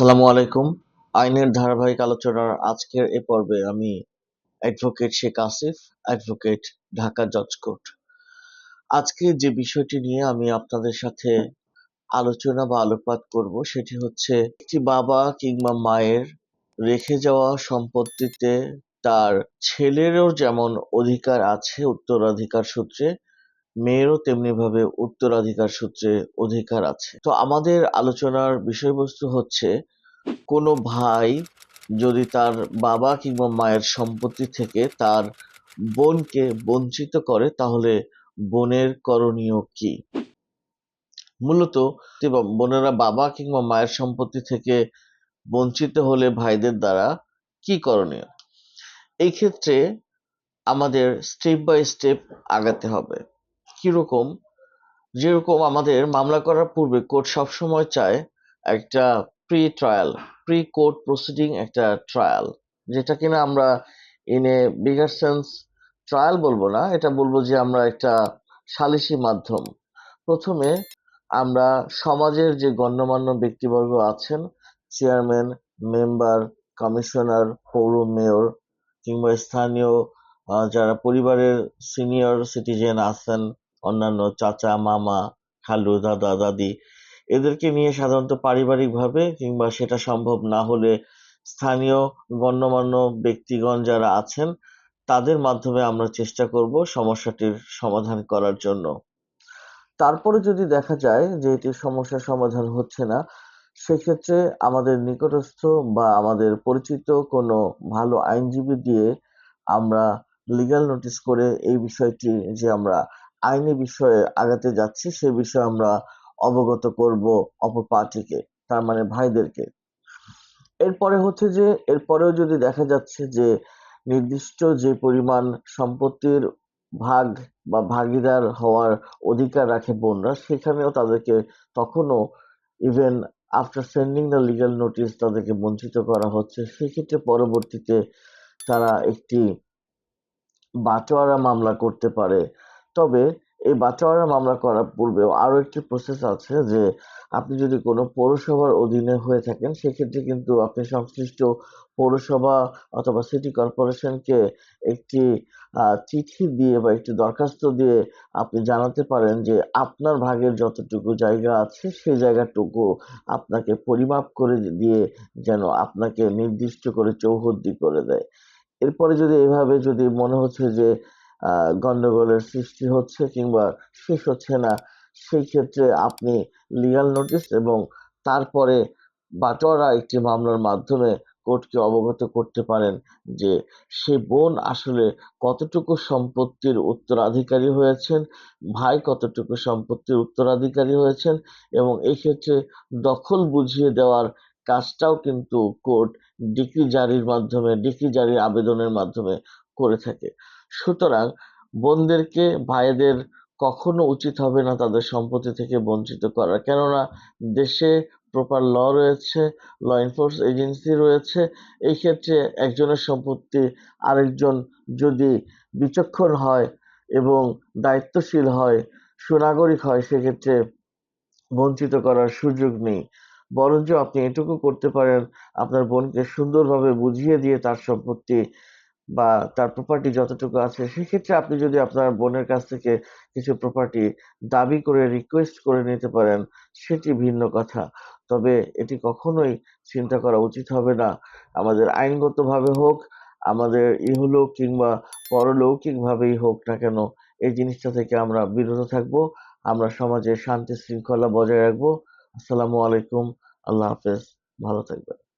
আসসালামু আলাইকুম। আইনের ধারাবাহিক আলোচনার আজকের এ পর্বে আমি অ্যাডভোকেট শেখ আসিফ অ্যাডভোকেট ঢাকা জজ কোর্ট আজকে যে বিষয়টি নিয়ে আমি আপনাদের সাথে আলোচনা বা আলোকপাত করব সেটি হচ্ছে, একটি বাবা কিংবা মায়ের রেখে যাওয়া সম্পত্তিতে তার ছেলেরও যেমন অধিকার আছে, উত্তরাধিকার সূত্রে মেয়েরও তেমনি ভাবে উত্তরাধিকার সূত্রে অধিকার আছে। তো আমাদের আলোচনার বিষয়বস্তু হচ্ছে, কোনো ভাই যদি তার বাবা কিংবা মায়ের সম্পত্তি থেকে তার বোনকে বঞ্চিত করে, তাহলে বোনের করণীয় কি? মূলত বোনেরা বাবা কিংবা মায়ের সম্পত্তি থেকে বঞ্চিত হলে ভাইদের দ্বারা কি করণীয়? এই ক্ষেত্রে আমাদের স্টেপ বাই স্টেপ আগাতে হবে। কীরকম? যেরকম আমাদের মামলা করার পূর্বে কোর্ট সবসময় চায় একটা pre trial pre court proceeding একটা ট্রায়াল যেটা কিনা আমরা in a bigger sense trial বলব না, এটা বলব যে আমরা একটা সালিসি মাধ্যম। প্রথমে আমরা সমাজের যে গণ্যমান্য ব্যক্তিবর্গ আছেন চেয়ারম্যান মেম্বার কমিশনার পৌর মেয়র কিংবা স্থানীয় যারা পরিবারের সিনিয়র সিটিজেন আছেন অন্যান্য চাচা, মামা, খালু, দাদা, দাদি এদেরকে নিয়ে সাধারণত পারিবারিকভাবে কিংবা সেটা সম্ভব না হলে স্থানীয় গণ্যমান্য ব্যক্তিগণ যারা আছেন, তাদের মাধ্যমে আমরা চেষ্টা করব সমস্যাটির সমাধান করার জন্য। তারপরে যদি দেখা যায় যে এটির সমস্যার সমাধান হচ্ছে না, সেক্ষেত্রে আমাদের নিকটস্থ বা আমাদের পরিচিত কোনো ভালো আইনজীবী দিয়ে আমরা লিগ্যাল নোটিশ করে এই বিষয়টি যে আমরা আইনি বিষয়ে আগাতে যাচ্ছি, সে বিষয়ে আমরা অবগত করব অপর পার্টিকে, তার মানে ভাইদেরকে। এরপরে হচ্ছে যে, এরপরেও যদি দেখা যাচ্ছে যে, নির্দিষ্ট যে পরিমাণ সম্পত্তির ভাগ বা ভাগিদার হওয়ার অধিকার রাখে বোনরা, সেখানেও তাদেরকে তখনও even after sending the legal notice তাদেরকে বঞ্চিত করা হচ্ছে। সেক্ষেত্রে পরবর্তীতে তারা একটি বাটোয়ারা মামলা করতে পারে। তবে এই বাটোয়ারা মামলা করার পূর্বেও আরও একটি প্রসেস আছে যে আপনি যদি কোনো পৌরসভার অধীনে হয়ে থাকেন, সেক্ষেত্রে কিন্তু আপনি সংশ্লিষ্ট পৌরসভা অথবা সিটি কর্পোরেশনকে একটি চিঠি দিয়ে বা একটি দরখাস্ত দিয়ে আপনি জানাতে পারেন যে আপনার ভাগের যতটুকু জায়গা আছে, সেই জায়গাটুকু আপনাকে পরিমাপ করে দিয়ে যেন আপনাকে নির্দিষ্ট করে চৌহদ্দি করে দেয়। এরপরে যদি এভাবে যদি মনে হচ্ছে যে গন্ডগোলের সৃষ্টি হচ্ছে কিংবা শেষ হচ্ছে না, সেই ক্ষেত্রে আপনি লিগাল নোটিশ এবং তারপরে বাটোয়ারা একটি মামলার মাধ্যমে কোর্টকে অবগত করতে পারেন যে সে বোন আসলে কতটুকু সম্পত্তির উত্তরাধিকারী হয়েছেন, ভাই কতটুকু সম্পত্তির উত্তরাধিকারী হয়েছেন এবং এক্ষেত্রে দখল বুঝিয়ে দেওয়ার কাজটাও কিন্তু কোর্ট ডিক্রি জারির মাধ্যমে ডিক্রি জারির আবেদনের মাধ্যমে করে থাকে। সুতরাং বোনদেরকে ভাইদের কখনো উচিত হবে না তাদের সম্পত্তি থেকে বঞ্চিত করা। কেননা দেশে প্রপার ল রয়েছে ল এনফোর্স এজেন্সি রয়েছে। এই ক্ষেত্রে একজনের সম্পত্তি আরেকজন যদি বিচক্ষণ হয় এবং দায়িত্বশীল হয়, সুনাগরিক হয়, সেক্ষেত্রে বঞ্চিত করার সুযোগ নেই। বরঞ্চ আপনি এটুকু করতে পারেন, আপনার বোনকে সুন্দরভাবে বুঝিয়ে দিয়ে তার সম্পত্তি বা তার প্রপার্টি যতটুকু আছে, সেক্ষেত্রে আপনি যদি আপনার বোনের কাছ থেকে কিছু প্রপার্টি দাবি করে রিকোয়েস্ট করে নিতে পারেন, সেটি ভিন্ন কথা। তবে এটি কখনোই চিন্তা করা উচিত হবে না। আমাদের আইনগতভাবে হোক, আমাদের ইহলোক কিংবা পরলৌকিকভাবেই হোক না কেন, এই জিনিসটা থেকে আমরা বিরত থাকব, আমরা সমাজে শান্তি শৃঙ্খলা বজায় রাখব। আসসালামু আলাইকুম, আল্লাহ হাফেজ, ভালো থাকবেন।